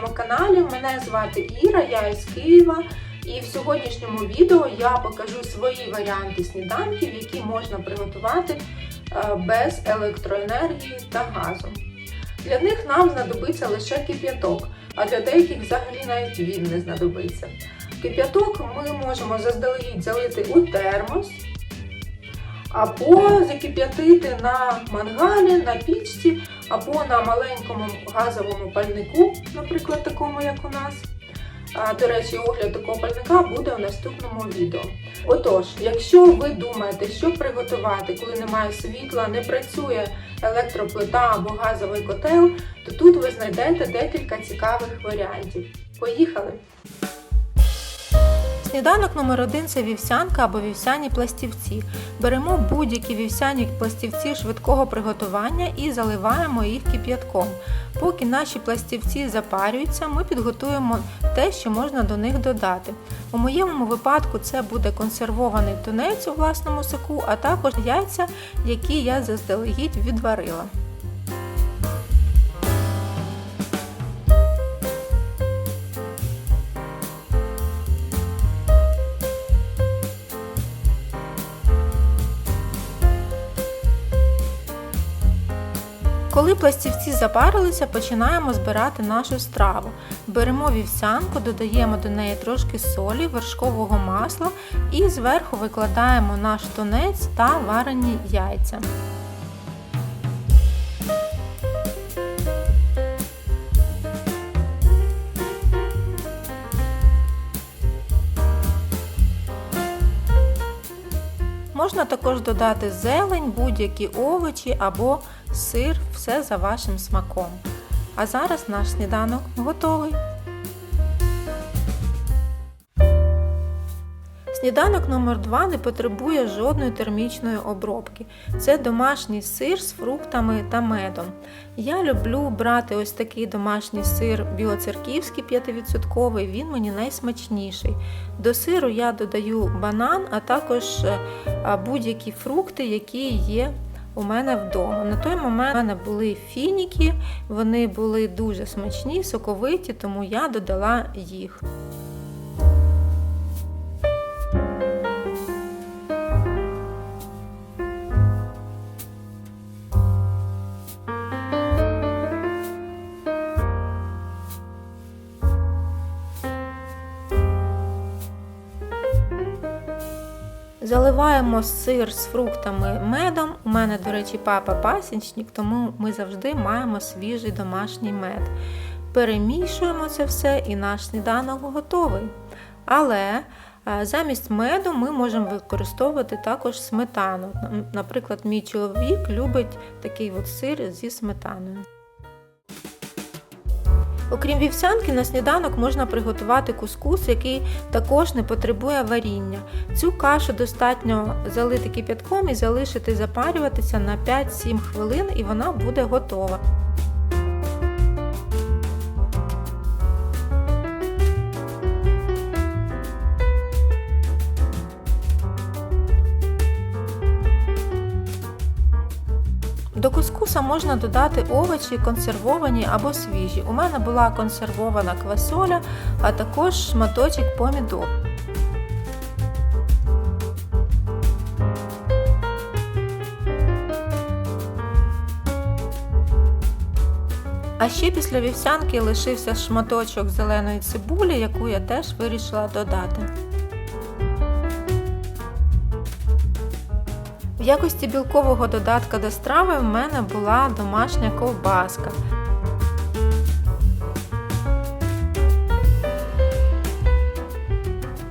своєму каналі. Мене звати Іра, я із Києва. І в сьогоднішньому відео я покажу свої варіанти сніданків, які можна приготувати е, без електроенергії та газу. Для них нам знадобиться лише кип'яток, а для деяких взагалі навіть він не знадобиться. Кип'яток ми можемо заздалегідь залити у термос або закип'ятити на мангалі, на пічці, або на маленькому газовому пальнику, наприклад, такому, як у нас. До речі, огляд такого пальника буде у наступному відео. Отож, якщо ви думаєте, що приготувати, коли немає світла, не працює електроплита або газовий котел, то тут ви знайдете декілька цікавих варіантів. Поїхали! Сніданок номер один це вівсянка або вівсяні пластівці. Беремо будь-які вівсяні пластівці швидкого приготування і заливаємо їх кип'ятком. Поки наші пластівці запарюються, ми підготуємо те, що можна до них додати. У моєму випадку це буде консервований тунець у власному соку, а також яйця, які я заздалегідь відварила. Коли пластівці запарилися, починаємо збирати нашу страву. Беремо вівсянку, додаємо до неї трошки солі, вершкового масла і зверху викладаємо наш тунець та варені яйця. Можна також додати зелень, будь-які овочі або сир, все за вашим смаком. А зараз наш сніданок готовий. Сніданок номер 2 не потребує жодної термічної обробки. Це домашній сир з фруктами та медом. Я люблю брати ось такий домашній сир білоцерківський 5%, він мені найсмачніший. До сиру я додаю банан, а також будь-які фрукти, які є у мене вдома. На той момент у мене були фініки, вони були дуже смачні, соковиті, тому я додала їх. Заливаємо сир з фруктами медом. У мене, до речі, папа пасічник, тому ми завжди маємо свіжий домашній мед. Перемішуємо це все і наш сніданок готовий. Але замість меду ми можемо використовувати також сметану. Наприклад, мій чоловік любить такий от сир зі сметаною. Окрім вівсянки, на сніданок можна приготувати кускус, який також не потребує варіння. Цю кашу достатньо залити кип'ятком і залишити запарюватися на 5-7 хвилин, і вона буде готова. До кускуса можна додати овочі, консервовані або свіжі. У мене була консервована квасоля, а також шматочок помідор. А ще після вівсянки лишився шматочок зеленої цибулі, яку я теж вирішила додати. В якості білкового додатка до страви в мене була домашня ковбаска.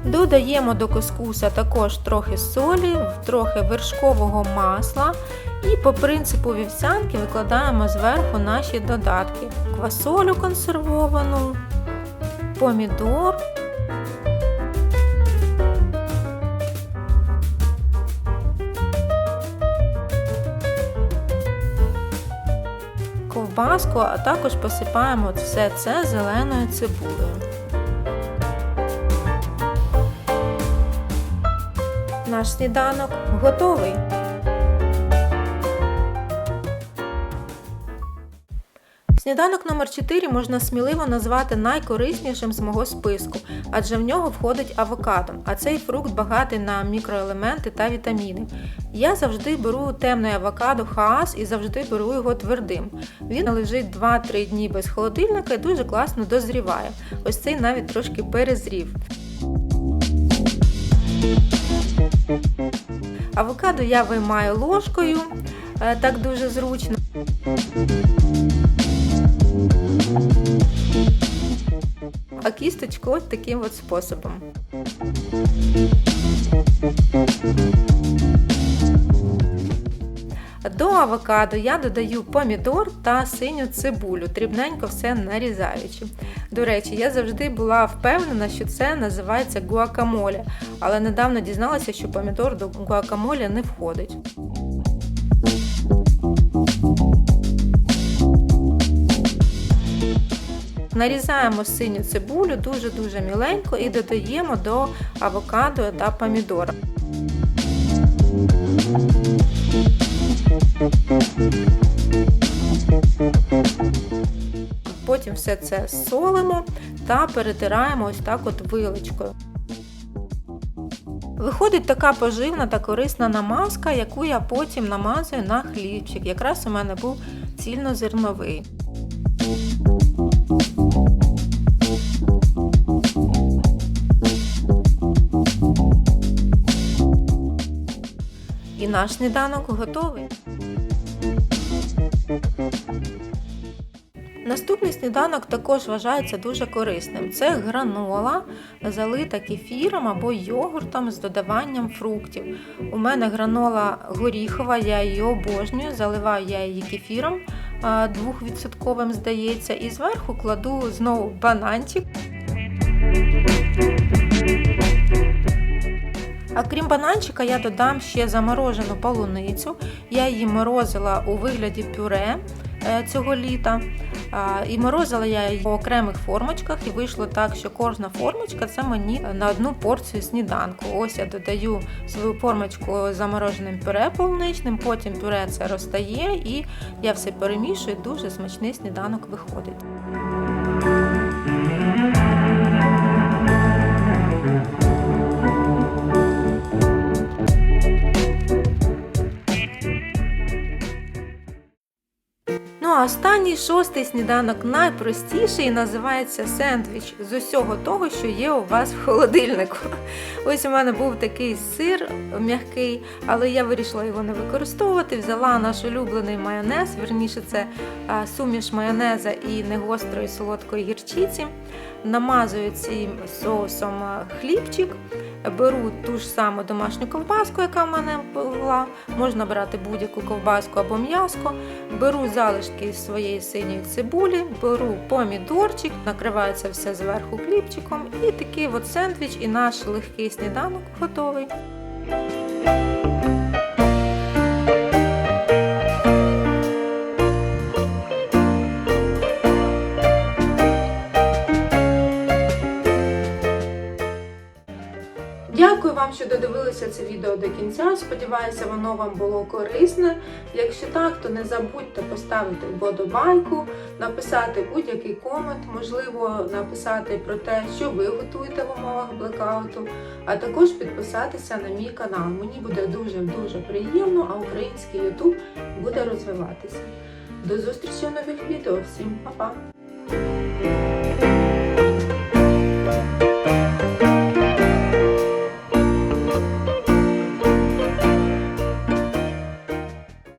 Додаємо до кускуса також трохи солі, трохи вершкового масла і по принципу вівсянки викладаємо зверху наші додатки: квасолю консервовану, помідор. Ковбаску, а також посипаємо все це зеленою цибулею. Наш сніданок готовий. Сніданок номер 4 можна сміливо назвати найкориснішим з мого списку, адже в нього входить авокадо, а цей фрукт багатий на мікроелементи та вітаміни. Я завжди беру темний авокадо хаас і завжди беру його твердим. Він лежить 2-3 дні без холодильника і дуже класно дозріває. Ось цей навіть трошки перезрів. Авокадо я виймаю ложкою, е, так дуже зручно. А кісточку от таким от способом. До авокадо я додаю помідор та синю цибулю, дрібненько все нарізаючи. До речі, я завжди була впевнена, що це називається гуакамоле, але недавно дізналася, що помідор до гуакамоле не входить. Нарізаємо синю цибулю дуже-дуже міленько і додаємо до авокадо та помідора. Потім все це солимо та перетираємо ось так от вилочкою. Виходить така поживна та корисна намазка, яку я потім намазую на хлібчик. Якраз у мене був цільнозерновий. Наш сніданок готовий. Наступний сніданок також вважається дуже корисним. Це гранола, залита кефіром або йогуртом з додаванням фруктів. У мене гранола горіхова, я її обожнюю, заливаю я її кефіром 2%, здається, і зверху кладу знову бананчик. А крім бананчика, я додам ще заморожену полуницю. Я її морозила у вигляді пюре цього літа. І морозила я її в окремих формочках, і вийшло так, що кожна формочка це мені на одну порцію сніданку. Ось я додаю свою формочку замороженим пюре полуничним, потім пюре це розтає, і я все перемішую, дуже смачний сніданок виходить. Останній шостий сніданок найпростіший і називається сендвіч з усього того, що є у вас в холодильнику. Ось у мене був такий сир м'який, але я вирішила його не використовувати. Взяла наш улюблений майонез, верніше це суміш майонеза і негострої солодкої гірчиці. Намазую цим соусом хлібчик. Беру ту ж саму домашню ковбаску, яка в мене була. Можна брати будь-яку ковбаску або м'яско. Беру залишки своєї синьої цибулі, беру помідорчик, накривається все зверху кліпчиком. І такий от сендвіч, і наш легкий сніданок готовий. Дякую вам, що додивилися це відео до кінця. Сподіваюся, воно вам було корисне. Якщо так, то не забудьте поставити вподобайку, написати будь-який комент, можливо, написати про те, що ви готуєте в умовах блекауту, а також підписатися на мій канал. Мені буде дуже-дуже приємно, а український YouTube буде розвиватися. До зустрічі в нових відео. Всім па-па!